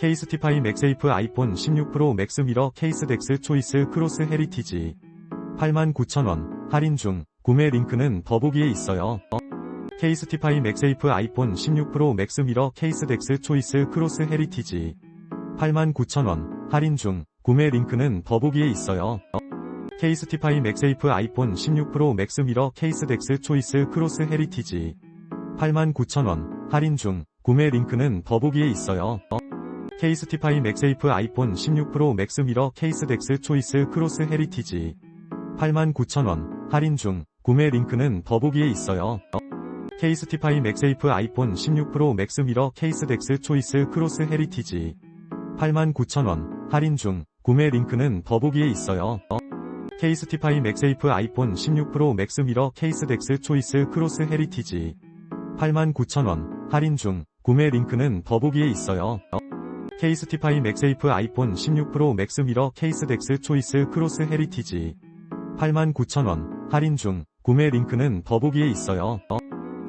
케이스티파이 맥세이프 아이폰 16 프로 맥스 미러 케이스 덱스 초이스 크로스 헤리티지. 89,000원. 할인 중. 구매 링크는 더보기에 있어요. 케이스티파이 맥세이프 아이폰 16 프로 맥스 미러 케이스 덱스 초이스 크로스 헤리티지. 89,000원. 할인 중. 구매 링크는 더보기에 있어요. 케이스티파이 맥세이프 아이폰 16 프로 맥스 미러 케이스 덱스 초이스 크로스 헤리티지. 89,000원. 할인 중. 구매 링크는 더보기에 있어요. 케이스티파이 맥세이프 아이폰 16 프로 맥스 미러 케이스 덱스 초이스 크로스 헤리티지. 89,000원. 할인 중. 구매 링크는 더보기에 있어요. 케이스티파이 맥세이프 아이폰 16 프로 맥스 미러 케이스 덱스 초이스 크로스 헤리티지. 89,000원. 할인 중. 구매 링크는 더보기에 있어요. 케이스티파이 맥세이프 아이폰 16 프로 맥스 미러 케이스 덱스 초이스 크로스 헤리티지. 89,000원. 할인 중. 구매 링크는 더보기에 있어요. 케이스티파이 맥세이프 아이폰 16 프로 맥스 미러 케이스 덱스 초이스 크로스 헤리티지. 89,000원. 할인 중. 구매 링크는 더보기에 있어요.